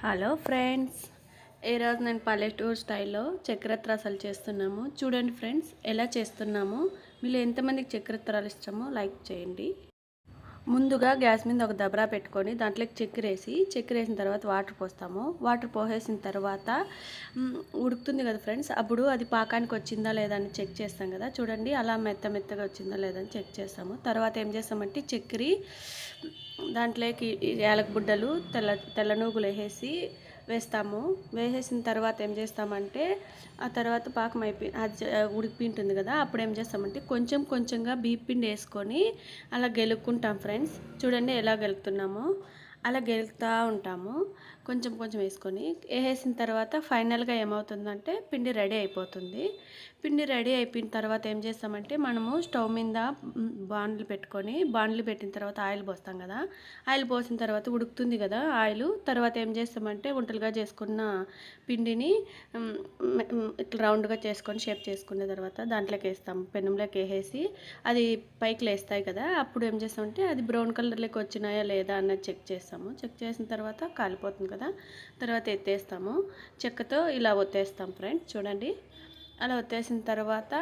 Hello friends ఈరోజు నేను పల్లెటూరు స్టైల్లో చక్రత్రాసాలు చేస్తున్నాము. చూడండి ఫ్రెండ్స్ ఎలా చేస్తున్నాము? మీరు ఎంతమందికి చక్రత్రాలు ఇష్టమో లైక్ చేయండి. ముందుగా గ్యాస్ మీద ఒక దబరా పెట్టుకొని దాంట్లోకి చక్కెర వేసి చక్కెర వేసిన తర్వాత వాటర్ పోస్తాము. వాటర్ పోసేసిన తర్వాత ఉడుకుతుంది కదా ఫ్రెండ్స్ అప్పుడు అది పాకానికి వచ్చిందా లేదా అని చెక్ చేస్తాం కదా. చూడండి అలా మెత్త మెత్తగా వచ్చిందా లేదా అని చెక్ చేస్తాము. తర్వాత ఏం చేస్తామంటే చక్కెర దాంట్లోకి యాలకుబుడ్డలు తెల్ల తెల్ల నూగులు వేసేసి వేస్తాము. వేసేసిన తర్వాత ఏం చేస్తామంటే ఆ తర్వాత పాకం అయిపోయి అది జ- ఉంటుంది కదా అప్పుడు ఏం చేస్తామంటే కొంచెం కొంచెంగా బీపిండి పిండి వేసుకొని అలా గెలుక్కుంటాం ఫ్రెండ్స్. చూడండి ఎలా గెలుపుతున్నామో. అలా గెలుతూ ఉంటాము. కొంచెం కొంచెం వేసుకొని వేసేసిన తర్వాత ఫైనల్గా ఏమవుతుందంటే పిండి రెడీ అయిపోతుంది. పిండి రెడీ అయిపోయిన తర్వాత ఏం చేస్తామంటే మనము స్టవ్ మీద బాండ్లు పెట్టుకొని బాండ్లు పెట్టిన తర్వాత ఆయిల్ పోస్తాం కదా. ఆయిల్ పోసిన తర్వాత ఉడుకుతుంది కదా ఆయిల్. తర్వాత ఏం చేస్తామంటే వంటలుగా చేసుకున్న పిండిని ఇట్లా రౌండ్గా చేసుకొని షేప్ చేసుకున్న తర్వాత దాంట్లోకి వేస్తాం. పెనంలోకి వేసేసి అది పైకి లేస్తాయి కదా. అప్పుడు ఏం చేస్తామంటే అది బ్రౌన్ కలర్లోకి వచ్చినాయా లేదా అన్నది చెక్ చేస్తాం. చేస్తాము. చెక్ చేసిన తర్వాత కాలిపోతుంది కదా తర్వాత ఎత్తేస్తాము. చెక్కతో ఇలా ఒత్తేస్తాం ఫ్రెండ్స్ చూడండి. అలా ఒత్తేసిన తర్వాత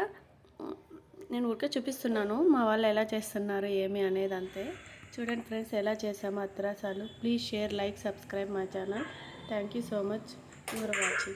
నేను ఊరికే చూపిస్తున్నాను మా వాళ్ళు ఎలా చేస్తున్నారు ఏమి అనేది అంతే. చూడండి ఫ్రెండ్స్ ఎలా చేసామో అత్రాసాలు. Please share like subscribe my channel. Thank you so much. For watching.